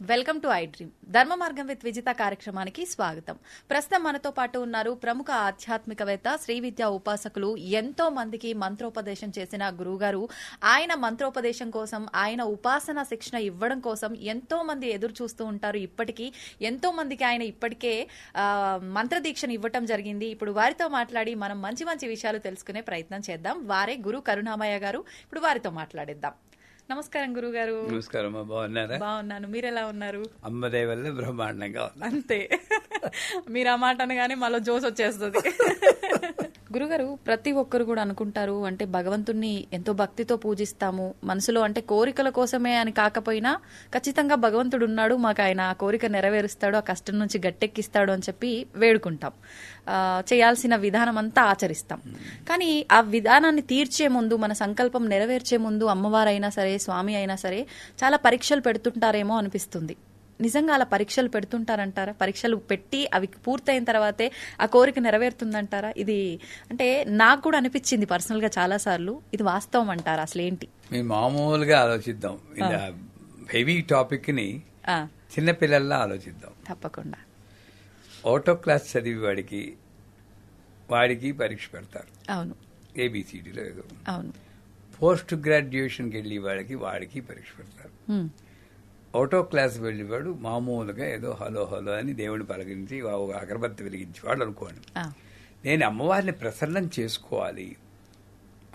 Welcome to I dream. ధర్మ మార్గం with Vijitha కార్యక్రమానికి స్వాగతం. ప్రస్తుతం మనతో పాటు ఉన్నారు ప్రముఖ ఆధ్యాత్మికవేత్త శ్రీ విద్యా ఉపాసకులు ఎంతో మందికి మంత్రోపదేశం చేసిన గురువుగారు. ఆయన మంత్రోపదేశం కోసం ఆయన ఉపాసన శిక్షణ ఇవ్వడం కోసం ఎంతో మంది ఎదురు చూస్తూ ఉంటారు ఇప్పటికీ. ఎంతో మందికి ఆయన ఇప్పటికే మంత్రదీక్షను ఇవ్వటం జరిగింది. ఇప్పుడు వారితో మాట్లాడి మనం మంచి మంచి విషయాలు తెలుసుకునే ప్రయత్నం చేద్దాం. వారే గురు కరుణామయ్య గారు ఇప్పుడు వారితో మాట్లాడేద్దాం. నమస్కారం గురుగారు. నమస్కారం బాగున్నారా? బాగున్నాను. మీరు ఎలా ఉన్నారు? అమ్మదయ వల్ల బ్రహ్మాండంగా అంతే. మీరు ఆ మాట అనగానే మళ్ళీ జోస్ వచ్చేస్తుంది. గురుగారు ప్రతి ఒక్కరు కూడా అనుకుంటారు అంటే భగవంతుణ్ణి ఎంతో భక్తితో పూజిస్తాము. మనసులో అంటే కోరికల కోసమే అని కాకపోయినా ఖచ్చితంగా భగవంతుడు ఉన్నాడు మాకు ఆయన ఆ కోరిక నెరవేరుస్తాడు ఆ కష్టం నుంచి గట్టెక్కిస్తాడు అని చెప్పి వేడుకుంటాం. చేయాల్సిన విధానం అంతా ఆచరిస్తాం. కానీ ఆ విధానాన్ని తీర్చే ముందు మన సంకల్పం నెరవేర్చే ముందు అమ్మవారైనా సరే స్వామి అయినా సరే చాలా పరీక్షలు పెడుతుంటారేమో అనిపిస్తుంది. నిజంగా అలా పరీక్షలు పెడుతుంటారంటారా? పరీక్షలు పెట్టి అవి పూర్తయిన తర్వాతే ఆ కోరిక నెరవేరుతుందంటారా? ఇది అంటే నాకు కూడా అనిపించింది పర్సనల్గా చాలా సార్లు ఇది వాస్తవం అంటారా? అసలు ఏంటి మేము మామూలుగా ఆలోచిద్దాం. ఇలా హెవీ టాపిక్ని చిన్నపిల్లల్లా ఆలోచిద్దాం. తప్పకుండా. ఆటో క్లాస్ చదివి వాడికి వాడికి పరీక్ష పెడతారు. అవును. ఏబిసిడిలో ఏదో. అవును. పోస్ట్ గ్రాడ్యుయేషన్కి వెళ్ళి వాడికి వాడికి పరీక్ష పెడతారు. ఆటో క్లాస్ వెళ్ళేవాడు మామూలుగా ఏదో హలో హలో అని దేవుని పలకరించి అగరబత్తి వెలిగించి వాడు అనుకోండి నేను అమ్మవారిని ప్రసన్నం చేసుకోవాలి.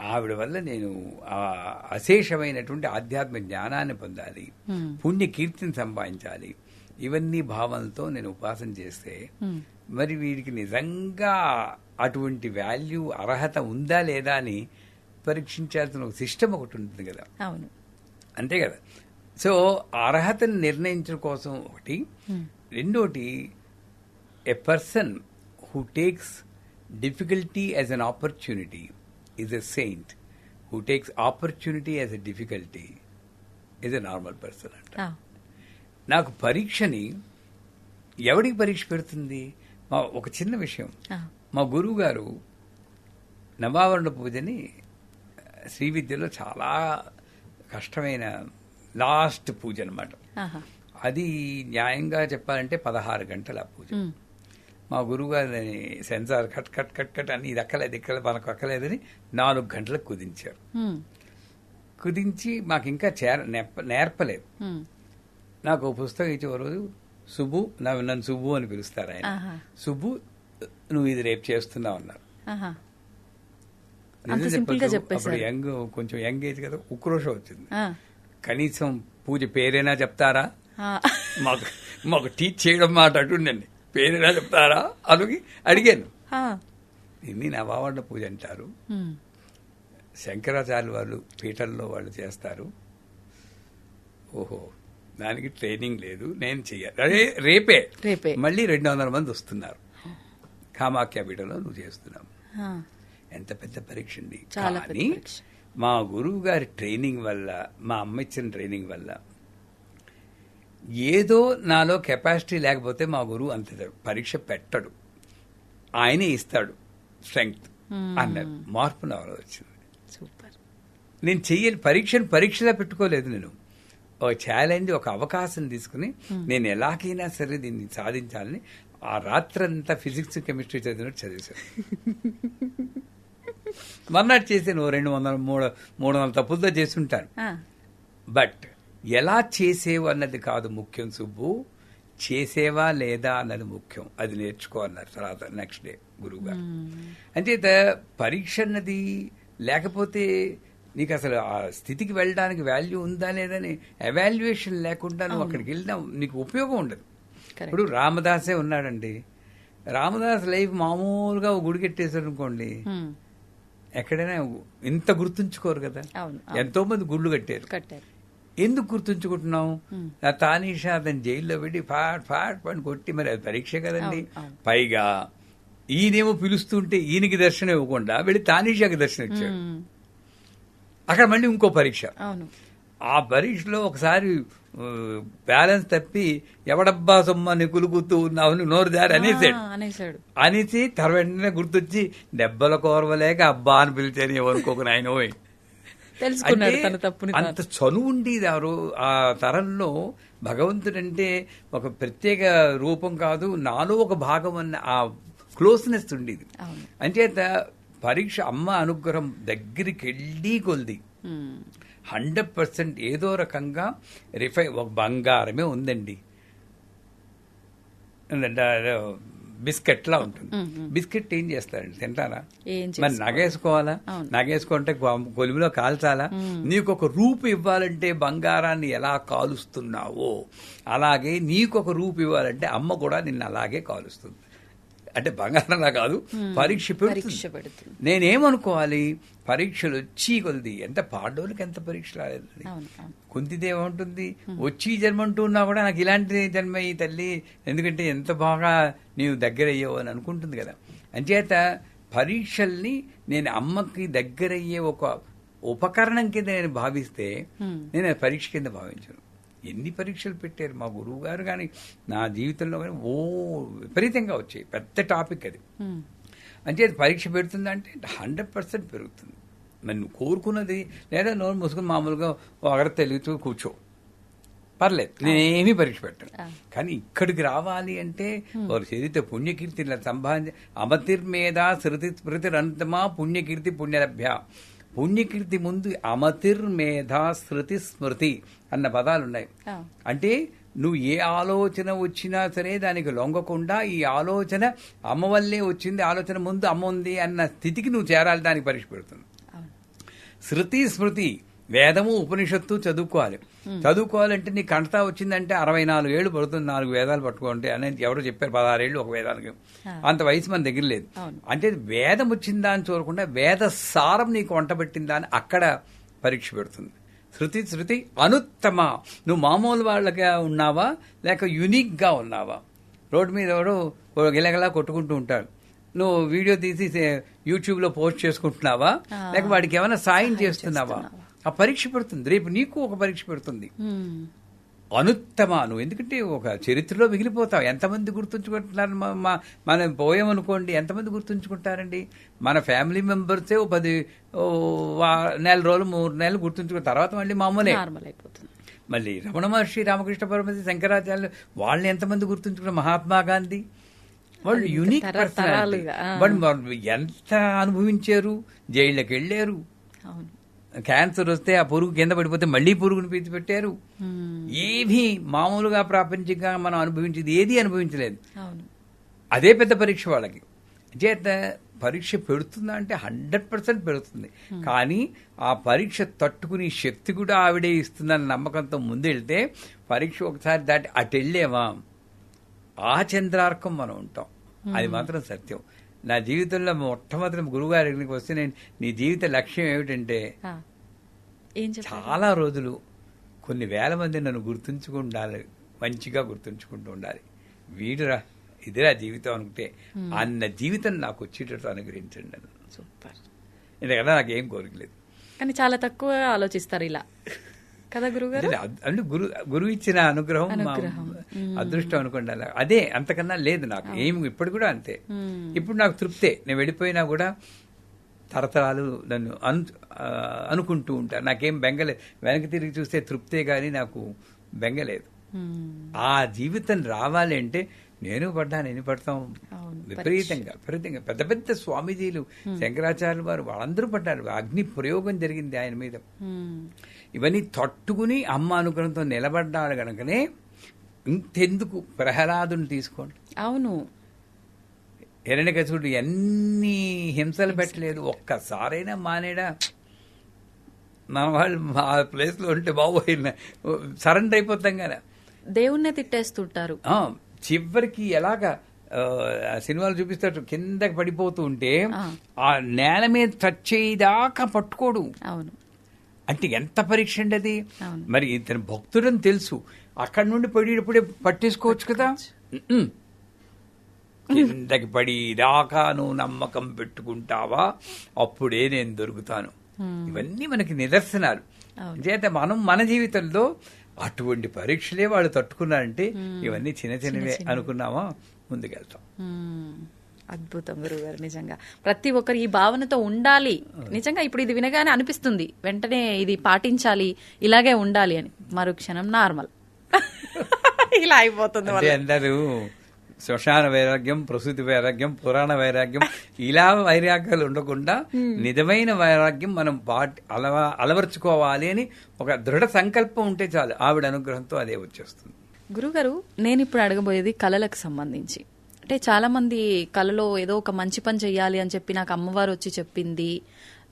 ఆవిడ వల్ల నేను ఆ అశేషమైనటువంటి ఆధ్యాత్మిక జ్ఞానాన్ని పొందాలి. పుణ్య కీర్తిని సంపాదించాలి. ఇవన్నీ భావనలతో నేను ఉపాసన చేస్తే. మరి వీడికి నిజంగా అటువంటి వాల్యూ అర్హత ఉందా లేదా అని పరీక్షించాల్సిన ఒక సిస్టమ్ ఒకటి ఉంటుంది కదా. అవును. అంతే కదా. సో అర్హతను నిర్ణయించడం కోసం ఒకటి. రెండోటి a person who takes difficulty as an opportunity is a saint who takes opportunity as a difficulty is a normal person అంట. ఆ, నాకు పరీక్షని ఎవడికి పరీక్ష పెడుతుంది? మా ఒక చిన్న విషయం. ఆ, మా గురువు గారు నవావరణ పూజని శ్రీ విద్యలో చాలా కష్టమైన లాస్ట్ పూజ అనమాట అది న్యాయంగా చెప్పాలంటే పదహారు గంటల పూజ. మా గురువుగారిని censor cut cut cut cut అని ఇది అక్కలేదు ఇక్కడ మనకు అక్కలేదని నాలుగు గంటలకు కుదించారు. కుదించి మాకు ఇంకా చేర నేర్పలేదు. నాకు పుస్తకం ఇచ్చి రోజు సుబ్బు నా- నన్ను సుబ్బు అని పిలుస్తారు ఆయన. సుబ్బు నువ్వు ఇది రేపు చేస్తున్నావు అన్నారు. నిజం. అప్పుడు యంగ్ కొంచెం యంగ్ ఏజ్ కదా ఉక్రోషం వచ్చింది. కనీసం పూజ పేరైనా చెప్తారా? మాకు మాకు టీచ్ చేయడం మాట అటుండండి. పేరైనా చెప్తారా? అని అడిగాను. ఆ, ఇది నా బావన్న పూజ అంటారు. శంకరాచార్య వాళ్ళు పీఠంలో వాళ్ళు చేస్తారు. ఓహో దానికి ట్రైనింగ్ లేదు. నేను చెయ్యాలి. అదే రేపే. రేపే. మళ్ళీ రెండు వందల మంది వస్తున్నారు. కామాఖ్య పీఠంలో నువ్వు చేస్తున్నావు. ఎంత పెద్ద పరీక్ష అండి. కానీ పరీక్ష. మా గురువు గారి ట్రైనింగ్ వల్ల మా అమ్మ ఇచ్చిన ట్రైనింగ్ వల్ల ఏదో నాలో కెపాసిటీ లేకపోతే మా గురువు అంత పరీక్ష పెట్టడు. ఆయనే ఇస్తాడు స్ట్రెంగ్త్ అన్నారు మార్పు నాలో వచ్చింది. సూపర్. నేను చెయ్యని పరీక్షను పరీక్షలా పెట్టుకోలేదు నేను. ఒక ఛాలెంజ్ ఒక అవకాశం తీసుకుని నేను ఎలాగైనా సరే దీన్ని సాధించాలని ఆ రాత్రంతా ఫిజిక్స్ కెమిస్ట్రీ చదివినట్టు చదివేశాను. మర్నాడు చేసాను ఓ రెండు వందల మూడు మూడు వందల తప్పులతో చేస్తుంటాను బట్ ఎలా చేసేవు అన్నది కాదు ముఖ్యం సుబ్బు. చేసేవా లేదా అన్నది ముఖ్యం. అది నేర్చుకో అన్నారు తర్వాత నెక్స్ట్ డే గురువు గారు అంటే ద- పరీక్ష అన్నది లేకపోతే నీకు అసలు ఆ స్థితికి వెళ్ళడానికి వాల్యూ ఉందా లేదని ఎవాల్యుయేషన్ లేకుండా నువ్వు అక్కడికి వెళ్ళినా నీకు ఉపయోగం ఉండదు. ఇప్పుడు రామదాసే ఉన్నాడండి. రామదాస్ లైఫ్ మామూలుగా గుడి కట్టేశారు అనుకోండి. ఎక్కడైనా ఇంత గుర్తుంచుకోరు కదా. ఎంతో మంది గుళ్ళు కట్టారు. కట్టారు. ఎందుకు గుర్తుంచుకుంటున్నాం ఆ తానీషా అతను జైల్లో పెట్టి ఫాట్ ఫాట్ పని కొట్టి మరి అది పరీక్ష కదండి. పైగా ఈయనేమో పిలుస్తుంటే ఈయనకి దర్శనం ఇవ్వకుండా వెళ్ళి తానీషాకి దర్శనం ఇచ్చాడు. అక్కడ మళ్ళీ ఇంకో పరీక్ష. ఆ పరీక్షలో ఒకసారి బ్యాలెన్స్ తప్పి ఎవడబ్బా సొమ్మని కులుకుతూ ఉన్నావు నోరు దారి అనేసాడు అనేసాడు అనేసి తర వెంటనే గుర్తొచ్చి దెబ్బల కోరవలేక అబ్బా అని పిలిచాను ఎవరికొక నాయన పోయి తెలుసుకున్నాడు తన తప్పుని తాను. అంత చనువు ఉండేది ఆ రో ఆ తరంలో భగవంతుడంటే ఒక ప్రత్యేక రూపం కాదు నాలో ఒక భాగం అన్న ఆ క్లోజ్నెస్ ఉండేది. అంచేత పరీక్ష అమ్మ అనుగ్రహం దగ్గరికి వెళ్ళి కొలిది. హండ్రెడ్ పర్సెంట్ ఏదో రకంగా రిఫై ఒక బంగారమే ఉందండి. ఏంటంటే, బిస్కెట్ లా ఉంటుంది. బిస్కెట్ ఏం చేస్తారండి? తింటారా? మరి. నగేసుకోవాలా. నగేసుకుంటే గొ- కొలిమిలో కాల్చాలా? నీకు ఒక రూపు ఇవ్వాలంటే బంగారాన్ని ఎలా కాలుస్తున్నావో అలాగే నీకు ఒక రూపు ఇవ్వాలంటే అమ్మ కూడా నిన్ను అలాగే కాలుస్తుంది. అంటే బంగారంలా కాదు పరీక్ష పరీక్ష పెడుతుంది. నేనేమనుకోవాలి పరీక్షలు వచ్చి కొలిది ఎంత పాడోళ్ళకి ఎంత పరీక్షలు రాలేదు ఉంటుంది వచ్చి జన్మ అంటున్నా కూడా నాకు ఇలాంటి జన్మ ఈ తల్లి ఎందుకంటే ఎంత బాగా నీవు దగ్గరయ్యావు అని అనుకుంటుంది కదా. అంచేత పరీక్షల్ని నేను అమ్మకి దగ్గరయ్యే ఒక ఉపకరణం కింద నేను భావిస్తే నేను పరీక్ష కింద భావించను. ఎన్ని పరీక్షలు పెట్టారు? మా గురువు గారు కానీ నా జీవితంలో కానీ ఓ విపరీతంగా వచ్చాయి. పెద్ద టాపిక్ అది. అంటే అది పరీక్ష పెడుతుందంటే హండ్రెడ్ పర్సెంట్ పెరుగుతుంది. మరి నువ్వు కోరుకున్నది లేదా నోరు మూసుకుని మామూలుగా ఒకరి తెలుగుతూ కూర్చో. పర్లేదు. నేనేమీ పరీక్ష పెట్టను. కానీ ఇక్కడికి రావాలి అంటే వారు చదివితే పుణ్యకీర్తి ఇలా సంపాదించి అమతిర్మేధ శృతి స్మృతిరంతమా పుణ్యకీర్తి పుణ్యలభ్య. పుణ్యకీర్తి ముందు అమతిర్మేధ శృతి స్మృతి అన్న పదాలు ఉన్నాయి. అంటే నువ్వు ఏ ఆలోచన వచ్చినా సరే దానికి లొంగకుండా ఈ ఆలోచన అమ్మ వల్లే వచ్చింది ఆలోచన ముందు అమ్మ ఉంది అన్న స్థితికి నువ్వు చేరాలి దానికి పరీక్ష పెడుతుంది శృతి స్మృతి వేదము ఉపనిషత్తు చదువుకోవాలి. చదువుకోవాలంటే నీ కంటతా వచ్చిందంటే అరవై నాలుగు ఏళ్ళు పడుతుంది నాలుగు వేదాలు పట్టుకోండి అని ఎవరో చెప్పారు పదహారేళ్ళు ఒక వేదానికి. అంత వయసు మన దగ్గర లేదు. అంటే వేదం వచ్చిందా అని చూడకుండా వేద సారం నీకు వంట పెట్టిందా అని అక్కడ పరీక్ష పెడుతుంది. శృతి శృతి అనుత్తమ. నువ్వు మామూలు వాళ్ళగా ఉన్నావా? లేక యునిక్గా ఉన్నావా? రోడ్డు మీద ఎవడో ఓ గిలగలా కొట్టుకుంటూ ఉంటాడు నువ్వు వీడియో తీసి యూట్యూబ్లో పోస్ట్ చేసుకుంటున్నావా? లేక వాడికి ఏమైనా సాయం చేస్తున్నావా? ఆ పరీక్ష పెడుతుంది. రేపు నీకు ఒక పరీక్ష పెడుతుంది. అనుత్తమ నువ్వు ఎందుకంటే ఒక చరిత్రలో మిగిలిపోతావు. ఎంతమంది గుర్తుంచుకుంటున్నారు మనం పోయామనుకోండి ఎంతమంది గుర్తుంచుకుంటారండి? మన ఫ్యామిలీ మెంబర్సే ఓ పది నెల రోజులు మూడు నెలలు గుర్తుంచుకున్న తర్వాత మళ్ళీ మామూలే. మళ్ళీ రమణ మహర్షి రామకృష్ణ పరమహంస శంకరాచార్యులు వాళ్ళని ఎంతమంది గుర్తుంచుకున్నారు మహాత్మా గాంధీ. వాళ్ళు యూనిక్ ఆ. వాళ్ళు ఎంత అనుభవించారు? జైళ్ళకి వెళ్ళారు అవును. క్యాన్సర్ వస్తే ఆ పురుగు కింద పడిపోతే మళ్ళీ పురుగుని పీచి పెట్టారు. ఉమ్. ఏమీ మామూలుగా ప్రాపంచికంగా మనం అనుభవించేది ఏది అనుభవించలేదు. అదే పెద్ద పరీక్ష వాళ్ళకి. చేత పరీక్ష పెడుతుందా అంటే హండ్రెడ్ పర్సెంట్ పెడుతుంది. కానీ ఆ పరీక్ష తట్టుకునే శక్తి కూడా ఆవిడే ఇస్తుందన్న నమ్మకంతో ముందెళ్తే పరీక్ష ఒకసారి దాటి అటు వెళ్ళేవా. ఆ చంద్రార్కం మనం ఉంటాం. అది మాత్రం సత్యం. నా జీవితంలో మొట్టమొదటి గురువుగారి దగ్గరికి వస్తే నేను నీ జీవిత లక్ష్యం ఏమిటంటే చాలా రోజులు కొన్ని వేల మంది నన్ను గుర్తుంచుకుండాలి మంచిగా గుర్తుంచుకుంటూ ఉండాలి. వీడురా ఇదిరా జీవితం అనుకుంటే అన్న జీవితం నాకు వచ్చేటట్టు అనుగ్రహించండి నన్ను. సూపర్. ఎందుకంటే నాకు కోరికలేదు కానీ చాలా తక్కువ ఆలోచిస్తారు ఇలా. కదా గురుగారు? అంటే గురు గురువు ఇచ్చిన అనుగ్రహం. అదృష్టం అనుకోండి అలా. అదే అంతకన్నా లేదు నాకు. ఏం ఇప్పుడు కూడా అంతే. ఇప్పుడు నాకు తృప్తే. నేను వెళ్ళిపోయినా కూడా తరతరాలు నన్ను అను అనుకుంటూ ఉంటాను నాకేం బెంగలేదు వెనక్కి తిరిగి చూస్తే తృప్తే కానీ నాకు బెంగలేదు. ఆ జీవితం రావాలి అంటే నేను పడ్డా నేను పడతాం. విపరీతంగా విపరీతంగా. పెద్ద పెద్ద స్వామీజీలు శంకరాచార్యులు వారు వాళ్ళందరూ పడ్డారు. అగ్ని ప్రయోగం జరిగింది ఆయన మీద. ఇవన్నీ తట్టుకుని అమ్మ అనుగ్రహంతో నిలబడ్డాడు గనుకనే ఇంతెందుకు ప్రహ్లాదుని తీసుకోండి. అవును. హిరణ్యకశుడు ఎన్ని హింసలు పెట్టలేదు. ఒక్కసారైనా మానేడా? మన వాళ్ళు మా ప్లేస్లో ఉంటే బాబోయ్ సరెండర్ అయిపోతాం కదా. దేవుణ్ణే తిట్టేస్తుంటారు. చివరికి ఎలాగా సినిమాలు చూపిస్తాడు కిందకి పడిపోతూ ఉంటే ఆ. నేల మీద టచ్ చేయదాకా పట్టుకోడు. అవును. అంటే ఎంత పరీక్ష అండి అది. మరి ఇతను భక్తుడని తెలుసు. అక్కడి నుండి పడేటప్పుడే పట్టేసుకోవచ్చు కదా. కిందకి పడి దాకా నువ్వు నమ్మకం పెట్టుకుంటావా? అప్పుడే నేను దొరుకుతాను. ఇవన్నీ మనకి నిదర్శనాలు. చేత మనం మన జీవితంలో అటువంటి పరీక్షలే వాళ్ళు తట్టుకున్నారంటే ఇవన్నీ చిన్న చిన్నవే అనుకున్నామా? ముందుకెళ్తాం. అద్భుతం గురుగారు నిజంగా. ప్రతి ఒక్కరు ఈ భావనతో ఉండాలి. నిజంగా ఇప్పుడు ఇది వినగానే అనిపిస్తుంది. వెంటనే ఇది పాటించాలి ఇలాగే ఉండాలి అని. మరు క్షణం నార్మల్. ఇలా అయిపోతుంది అందరూ శ్మశాన వైరాగ్యం ప్రసూతి వైరాగ్యం పురాణ వైరాగ్యం ఇలా వైరాగ్యాలు ఉండకుండా నిజమైన వైరాగ్యం మనం పాటి అలవ అలవర్చుకోవాలి అని ఒక దృఢ సంకల్పం ఉంటే చాలు. ఆవిడ అనుగ్రహంతో అదే వచ్చేస్తుంది. గురుగారు నేను ఇప్పుడు అడగబోయేది కళలకు సంబంధించి. అంటే చాలా మంది కళలో ఏదో ఒక మంచి పని చెయ్యాలి అని చెప్పి నాకు అమ్మవారు వచ్చి చెప్పింది.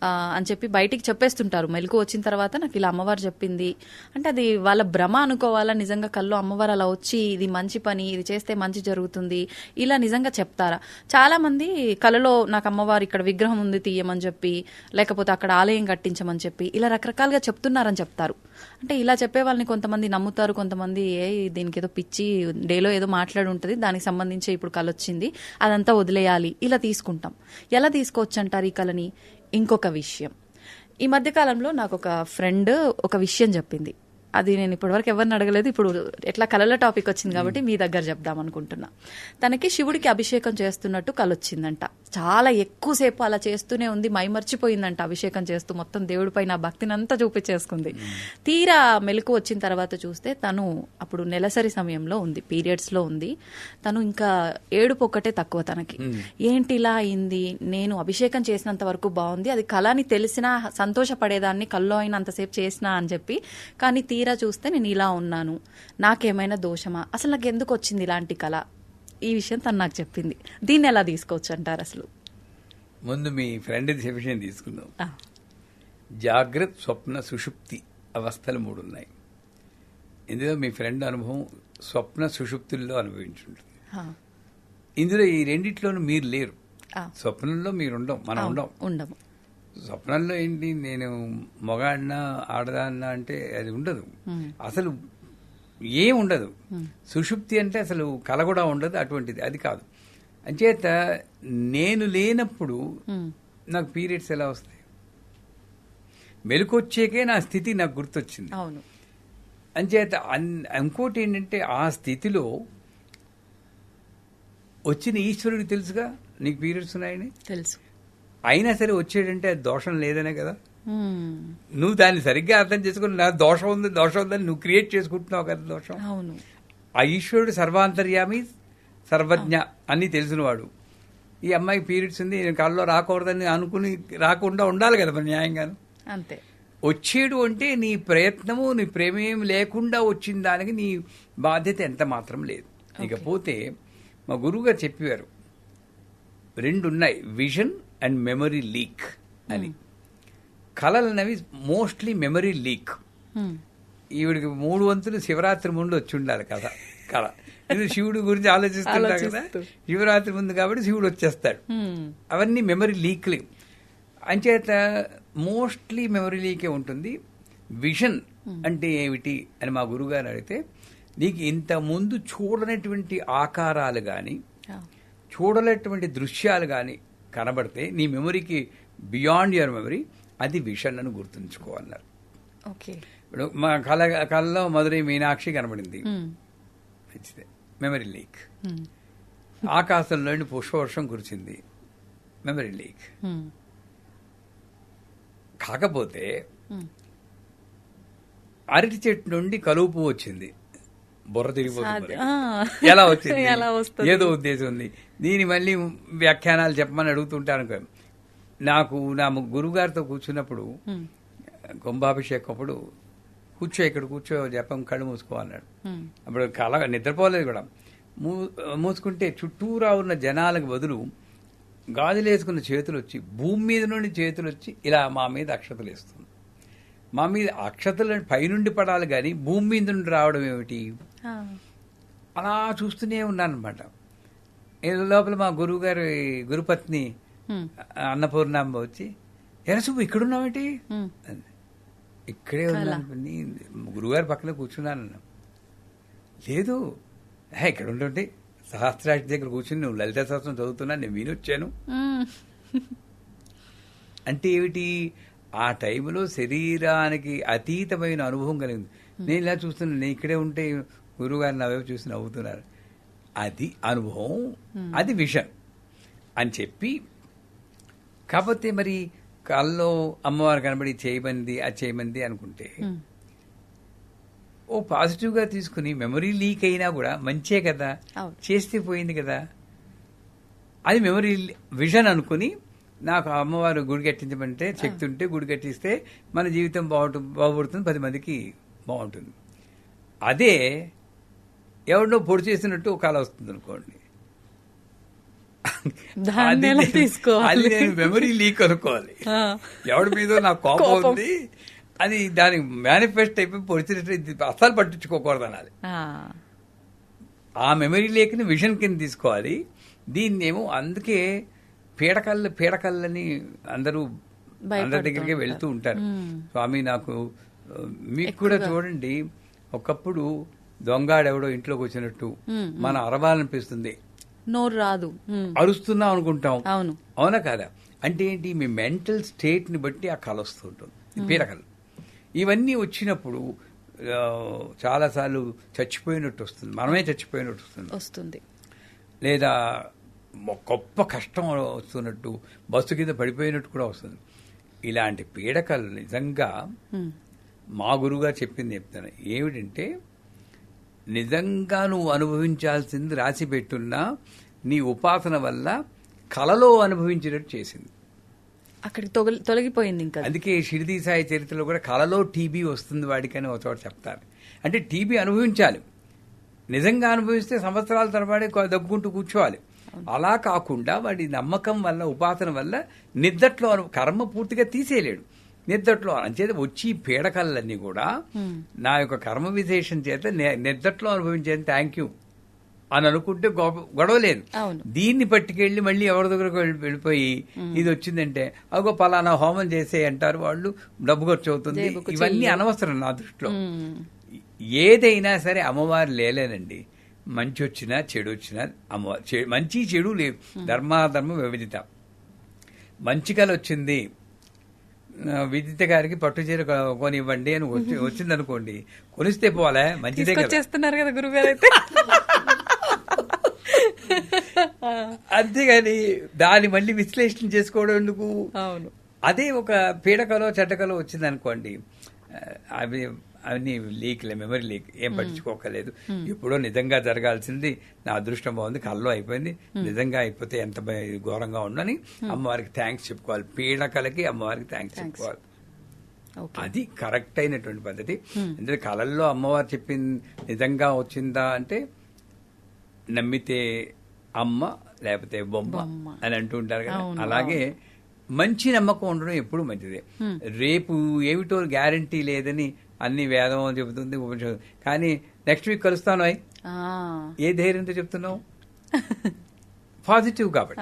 అని చెప్పి బయటికి చెప్పేస్తుంటారు. మెలకు వచ్చిన తర్వాత నాకు ఇలా అమ్మవారు చెప్పింది. అంటే అది వాళ్ళ భ్రమ అనుకోవాలా? నిజంగా కళ్ళు అమ్మవారు అలా వచ్చి ఇది మంచి పని ఇది చేస్తే మంచి జరుగుతుంది. ఇలా నిజంగా చెప్తారా? చాలా మంది కళలో నాకు అమ్మవారు ఇక్కడ విగ్రహం ఉంది తీయమని చెప్పి లేకపోతే అక్కడ ఆలయం కట్టించమని చెప్పి ఇలా రకరకాలుగా చెప్తున్నారని చెప్తారు. అంటే ఇలా చెప్పే వాళ్ళని కొంతమంది నమ్ముతారు కొంతమంది ఏ దీనికి ఏదో పిచ్చి డేలో ఏదో మాట్లాడి ఉంటుంది దానికి సంబంధించి ఇప్పుడు కళ వచ్చింది అదంతా వదిలేయాలి. ఇలా తీసుకుంటాం. ఎలా తీసుకోవచ్చు అంటారు ఈ కళని? ఇంకొక విషయం. ఈ మధ్యకాలంలో నాకు ఒక ఫ్రెండ్ ఒక విషయం చెప్పింది. అది నేను ఇప్పటివరకు ఎవరిని అడగలేదు. ఇప్పుడు ఎట్లా కళల టాపిక్ వచ్చింది కాబట్టి మీ దగ్గర చెప్దాం అనుకుంటున్నా. తనకి శివుడికి అభిషేకం చేస్తున్నట్టు కళ వచ్చిందంట చాలా ఎక్కువసేపు అలా చేస్తూనే ఉంది. మైమర్చిపోయిందంట అభిషేకం చేస్తూ మొత్తం దేవుడి పైన భక్తిని అంతా చూపించేసుకుంది. తీరా మెలకు వచ్చిన తర్వాత చూస్తే తను అప్పుడు నెలసరి సమయంలో ఉంది. పీరియడ్స్లో ఉంది. తను ఇంకా ఏడుపు ఒక్కటే తక్కువ తనకి. ఏంటి ఇలా అయింది? నేను అభిషేకం చేసినంత వరకు బాగుంది. అది కళ అని తెలిసినా సంతోషపడేదాన్ని కల్లో అయినంతసేపు చేసినా అని చెప్పి కానీ తీరా చూస్తే నేను ఇలా ఉన్నాను. నాకేమైనా దోషమా? అసలు నాకు ఎందుకు వచ్చింది ఇలాంటి కళ? ఈ విషయం తను నాకు చెప్పింది. దీన్ని ఎలా తీసుకోవచ్చు అంటారు అసలు? ముందు మీ ఫ్రెండ్ విషయం తీసుకుందాం. జాగ్రత్త స్వప్న సుషుప్తి అవస్థలు మూడు ఉన్నాయి ఇందులో మీ ఫ్రెండ్ అనుభవం స్వప్న సుషుప్తుల్లో అనుభవించుంటుంది. ఇందులో ఈ రెండిట్లోనూ మీరు లేరు. స్వప్నంలో మీరు ఉండం మనం ఉండం ఉండము. స్వప్నంలో ఏంటి? నేను మగాడినా ఆడదాన్నా అంటే అది ఉండదు. అసలు ఏం ఉండదు. సుషుప్తి అంటే అసలు కల కూడా ఉండదు అటువంటిది. అది కాదు. అంచేత నేను లేనప్పుడు నాకు పీరియడ్స్ ఎలా వస్తాయి? మెలకొచ్చాకే నా స్థితి నాకు గుర్తొచ్చింది. అవును. అంచేత ఇంకోటి ఏంటంటే ఆ స్థితిలో వచ్చిన ఈశ్వరుడికి తెలుసుగా? నీకు పీరియడ్స్ ఉన్నాయని? తెలుసు. అయినా సరే వచ్చేటంటే అది దోషం లేదనే కదా. నువ్వు దాన్ని సరిగ్గా అర్థం చేసుకుని నా దోషం ఉంది దోషం ఉందని నువ్వు క్రియేట్ చేసుకుంటున్నావు కదా దోషం. అవును. ఆ ఈశ్వరుడు సర్వాంతర్యామి సర్వజ్ఞ అన్ని తెలిసినవాడు. ఈ అమ్మాయి పీరియడ్స్ ఉంది నేను కళ్ళలో రాకూడదని అనుకుని రాకుండా ఉండాలి కదా మరి న్యాయంగాను. అంతే. వచ్చేడు అంటే నీ ప్రయత్నము నీ ప్రేమేం లేకుండా వచ్చిన దానికి నీ బాధ్యత ఎంత మాత్రం లేదు. ఇకపోతే మా గురువుగారు చెప్పారు రెండు ఉన్నాయి విజన్ అండ్ మెమరీ లీక్ అని. కళలు అనేవి మోస్ట్లీ మెమరీ లీక్ ఈవిడికి మూడు వంతులు శివరాత్రి ముందు వచ్చి ఉండాలి కథ కళ. ఇది శివుడి గురించి ఆలోచిస్తుంటా కదా. శివరాత్రి ముందు కాబట్టి శివుడు వచ్చేస్తాడు. ఉమ్, అవన్నీ మెమరీ లీక్లు అంచేత మోస్ట్లీ మెమరీ లీకే ఉంటుంది. విజన్ అంటే ఏమిటి అని మా గురుగారు అడిగితే నీకు ఇంత ముందు చూడనటువంటి ఆకారాలు కానీ చూడలేటువంటి దృశ్యాలు కానీ కనబడితే నీ మెమరీకి బియాండ్ యువర్ మెమరీ అది విషన్ అని గుర్తుంచుకోవాలన్నారు ఓకే. ఇప్పుడు మా కళ కళలో మధురై మీనాక్షి కనబడింది. మంచిదే. Memory leak. ఆకాశంలోని పుష్పవర్షం కురిచింది. Memory leak. కాకపోతే. అరటి చెట్టు నుండి కలువు పువ్వు వచ్చింది. బుర్ర తిరిగిపోతుంది. ఎలా వచ్చింది? ఏదో ఉద్దేశం ఉంది. దీని మళ్ళీ వ్యాఖ్యానాలు చెప్పమని అడుగుతుంటాను. నాకు నా గురుగారితో కూర్చున్నప్పుడు కుంభాభిషేకం అప్పుడు కూర్చో ఇక్కడ కూర్చో జపం కళ్ళు మూసుకో అన్నాడు. అప్పుడు కళ నిద్రపోలేదు కూడా. మూ మూసుకుంటే చుట్టూరా ఉన్న జనాలకు బదులు గాజులు వేసుకున్న చేతులు వచ్చి భూమి మీద నుండి చేతులు వచ్చి ఇలా మా మీద అక్షతలు వేస్తుంది. మా మీద అక్షతలు పైనుండి పడాలి కానీ భూమి మీద నుండి రావడం ఏమిటి? అలా చూస్తూనే ఉన్నాను అనమాట లోపల మా గురువు గారి గురుపత్ని అన్నపూర్ణాంబ వచ్చి ఎరసుబ్బు ఇక్కడున్నావేంటి? ఉమ్. అంది. ఇక్కడే ఉన్నాను. పిన్ని. గురుగారి పక్కన కూర్చున్నాను అన్నా. లేదు. "హే, ఇక్కడ ఉంటుంటే సహస్రాక్షి దగ్గర కూర్చుని నువ్వు లలిత శాస్త్రం చదువుతున్నా నేను వినొచ్చాను. అంటే ఏమిటి? ఆ టైంలో శరీరానికి అతీతమైన అనుభవం కలిగింది. నేను ఇలా చూస్తున్నాను. నేను ఇక్కడే ఉంటే గురువుగారు నా వైపు చూసి నవ్వుతున్నారు. అది అనుభవం అది విషన్ అని చెప్పి కాకపోతే మరి కల్లో అమ్మవారు కనబడి చేయమంది అది చేయమంది అనుకుంటే. ఓ పాజిటివ్గా తీసుకుని మెమరీ లీక్ అయినా కూడా మంచే కదా. చేస్తే పోయింది కదా అది మెమరీ విజన్ అనుకుని నాకు అమ్మవారు గుడి కట్టించమంటే శక్తి ఉంటే గుడి కట్టిస్తే మన జీవితం బాగుంటుంది బాగుపడుతుంది పది మందికి బాగుంటుంది అదే ఎవరినో పొడి చేసినట్టు కళ వస్తుంది అనుకోండి దాన్ని అది నేను- తీసుకోవాలి? అది నేను మెమరీ లీక్ అనుకోవాలి. ఎవడి మీద నాకు కోపం. ఉంది అది దానికి మేనిఫెస్ట్ అయిపోయి పొడిచినట్టు అస్సలు పట్టించుకోకూడదు అనాలి ఆ. మెమరీ లేకని విజన్ కింద తీసుకోవాలి దీన్నేమో అందుకే పీడకల్లు పీడకల్లని అందరూ అందరి దగ్గరికి. వెళ్తూ ఉంటారు. స్వామి నాకు మీకు కూడా చూడండి ఒకప్పుడు దొంగాడెవడో ఇంట్లోకి వచ్చినట్టు. మన అరవాలనిపిస్తుంది. నోరు రాదు. అరుస్తున్నాం అనుకుంటాం. అవును. అవునా కాదా? అంటే ఏంటి? మీ మెంటల్ స్టేట్ని బట్టి ఆ కళ వస్తూ ఉంటుంది. ఈ పీడకలు ఇవన్నీ వచ్చినప్పుడు చాలాసార్లు చచ్చిపోయినట్టు వస్తుంది. మనమే చచ్చిపోయినట్టు వస్తుంది. వస్తుంది. లేదా గొప్ప కష్టం వస్తున్నట్టు బస్సు కింద పడిపోయినట్టు కూడా వస్తుంది. ఇలాంటి పీడకలు నిజంగా. మా గురువుగారు చెప్పింది చెప్తాను. ఏమిటంటే నిజంగా నువ్వు అనుభవించాల్సింది రాసి పెట్టున్నా నీ ఉపాసన వల్ల కలలో అనుభవించినట్టు చేసింది. అక్కడికి తొగలి- తొలగిపోయింది ఇంకా. అందుకే షిరిడి సాయి చరిత్రలో కూడా కలలో టీబీ వస్తుంది వాడికని ఒక చోట చెప్తారు. అంటే టీబీ అనుభవించాలి. నిజంగా అనుభవిస్తే సంవత్సరాల తరబడి కొ- దగ్గుకుంటూ కూర్చోవాలి. అలా కాకుండా వాడి నమ్మకం వల్ల ఉపాసన వల్ల నిద్దట్లో కర్మ పూర్తిగా తీసేయలేడు. నిద్దట్లో అంచేత వచ్చి పీడకలన్నీ కూడా నా యొక్క కర్మ విశేషం చేత నిద్దట్లో అనుభవించేది థ్యాంక్ యూ అని అనుకుంటే గొప్ప- గొడవ లేదు. అవును. దీన్ని పట్టుకెళ్ళి మళ్ళీ ఎవరి దగ్గరకు వెళ్ళి- వెళ్ళిపోయి ఇది వచ్చిందంటే అగో పలానా హోమం చేసే అంటారు వాళ్ళు డబ్బు ఖర్చు అవుతుంది. ఇవన్నీ. అనవసరం నా దృష్టిలో. ఏదైనా సరే అమ్మవారు లేలేనండి. మంచి వచ్చినా చెడు వచ్చినా అమ్మవారు మంచి చెడు లేవు. ధర్మాధర్మ వివిధిత. మంచి కళ వచ్చింది. విదిత గారికి పట్టు చీర కొనివ్వండి అని వచ్చి వచ్చింది అనుకోండి కొనిస్తే పోలే మంచిదే కదా. తీసుకొచ్చేస్తున్నారు కదా గురుగారు అయితే. అంతేగాని దాన్ని మళ్ళీ విశ్లేషణ చేసుకోవడం ఎందుకు? అవును. అదే ఒక పీడకలో చెడ్డకలో వచ్చింది అనుకోండి అవి అవన్నీ లీక్లే మెమరీ లీక్ ఏం పట్టించుకోకలేదు. ఎప్పుడో నిజంగా జరగాల్సింది నా అదృష్టం బాగుంది కల్లో అయిపోయింది. నిజంగా అయిపోతే ఎంత ఘోరంగా ఉండని అమ్మవారికి థ్యాంక్స్ చెప్పుకోవాలి. పీడకలకి అమ్మవారికి థ్యాంక్స్ చెప్పుకోవాలి. అది కరెక్ట్ అయినటువంటి పద్ధతి. ఎందుకంటే కళల్లో అమ్మవారు చెప్పింది నిజంగా వచ్చిందా అంటే నమ్మితే అమ్మ లేకపోతే బొమ్మ. అని అంటూ ఉంటారు కదా. అలాగే మంచి నమ్మకం ఉండడం ఎప్పుడు మంచిదే. రేపు ఏమిటో గ్యారంటీ లేదని అన్ని వేదం అని చెబుతుంది ఉపనిషత్తు. కానీ నెక్స్ట్ వీక్ కలుస్తాను అయ్. ఏ ధైర్యంతో చెప్తున్నావు? పాజిటివ్ కాబట్టి.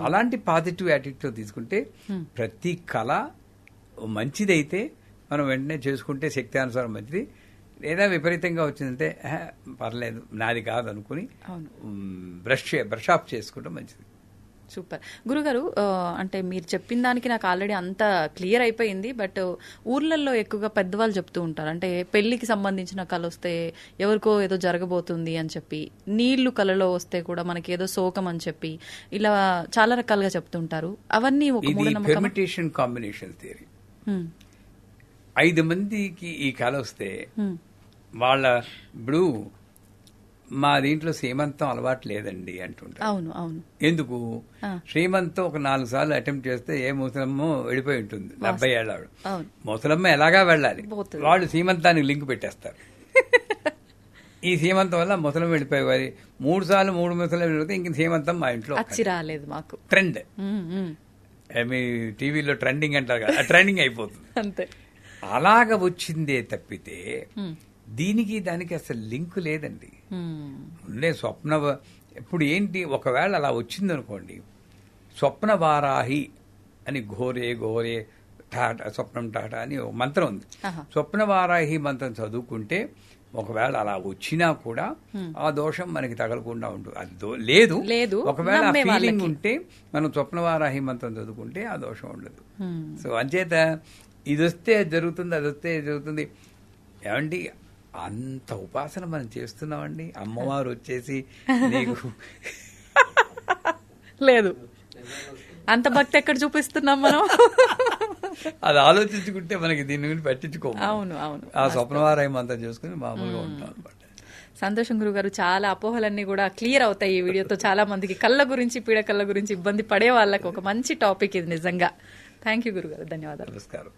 అలాంటి పాజిటివ్ యాటిట్యూడ్ తీసుకుంటే ప్రతి కళ మంచిదైతే మనం వెంటనే చేసుకుంటే శక్తి అనుసారం మంచిది. లేదా విపరీతంగా వచ్చిందంటే "ఆహా, పర్లేదు నాది కాదు అనుకుని. బ్రష్ బ్రష్ ఆఫ్ చేసుకోవడం మంచిది. సూపర్ గురుగారు అంటే మీరు చెప్పిన దానికి నాకు ఆల్రెడీ అంత క్లియర్ అయిపోయింది బట్ ఊర్లలో ఎక్కువగా పెద్దవాళ్ళు చెప్తూ ఉంటారు. అంటే పెళ్ళికి సంబంధించిన కళ వస్తే ఎవరికో ఏదో జరగబోతుంది అని చెప్పి నీళ్ళు కళలో వస్తే కూడా మనకి ఏదో శోకం అని చెప్పి ఇలా చాలా రకాలుగా చెప్తుంటారు అవన్నీ ఒక పెర్మిటేషన్ కాంబినేషన్ థియరీ ఐదు మందికి ఈ కళ వస్తే వాళ్ళ ఇప్పుడు మా దీంట్లో సీమంతం అలవాటు లేదండి అంటుంటారు. అవును అవును. ఎందుకు. శ్రీమంతం ఒక నాలుగు సార్లు అటెంప్ట్ చేస్తే ఏ ముసలమ్మో వెళ్ళిపోయి ఉంటుంది డెబ్బై ఏళ్ళ ముసలమ్మ ఎలాగా వెళ్ళాలి. వాళ్ళు సీమంతానికి లింక్ పెట్టేస్తారు. ఈ సీమంతం వల్ల ముసలం వెళ్ళిపోయేవారి మూడు సార్లు మూడు ముసలం వెళ్ళిపోతే ఇంక సీమంతం మా ఇంట్లో రాలేదు మాకు. ట్రెండ్. మీ టీవీలో ట్రెండింగ్ అంటారు కదా ట్రెండింగ్ అయిపోతుంది. అంతే. అలాగ వచ్చిందే తప్పితే దీనికి దానికి అసలు లింక్ లేదండి. ఉండే స్వప్న ఇప్పుడు ఏంటి ఒకవేళ అలా వచ్చిందనుకోండి స్వప్న వారాహి అని ఘోరే ఘోరే టాటా స్వప్నం టాటా అని ఒక మంత్రం ఉంది. స్వప్న వారాహి మంత్రం చదువుకుంటే ఒకవేళ అలా వచ్చినా కూడా ఆ దోషం మనకి తగలకుండా ఉంటుంది అది లేదు లేదు. ఒకవేళ ఫీలింగ్. ఉంటే మనం స్వప్న వారాహి మంత్రం చదువుకుంటే ఆ దోషం ఉండదు. సో అంచేత ఇది వస్తే జరుగుతుంది అది వస్తే జరుగుతుంది ఏమండి అంత ఉపాసన మనం చేస్తున్నామండి. అమ్మవారు వచ్చేసి నీకు లేదు. అంత భక్తి ఎక్కడ చూపిస్తున్నాం మనం? అది ఆలోచించుకుంటే మనకి దీని గురించి పట్టించుకోము. అవును అవును. ఆ స్వప్నవారాయం అంతా చేసుకుని మామూలుగా ఉంటాం అనమాట సంతోషం గురుగారు చాలా అపోహలన్నీ కూడా క్లియర్ అవుతాయి ఈ వీడియోతో. చాలా మందికి కళ్ళ గురించి పీడ కళ్ళ గురించి ఇబ్బంది పడే వాళ్ళకి ఒక మంచి టాపిక్ ఇది నిజంగా. థ్యాంక్ యూ గురుగారు ధన్యవాదాలు. నమస్కారం.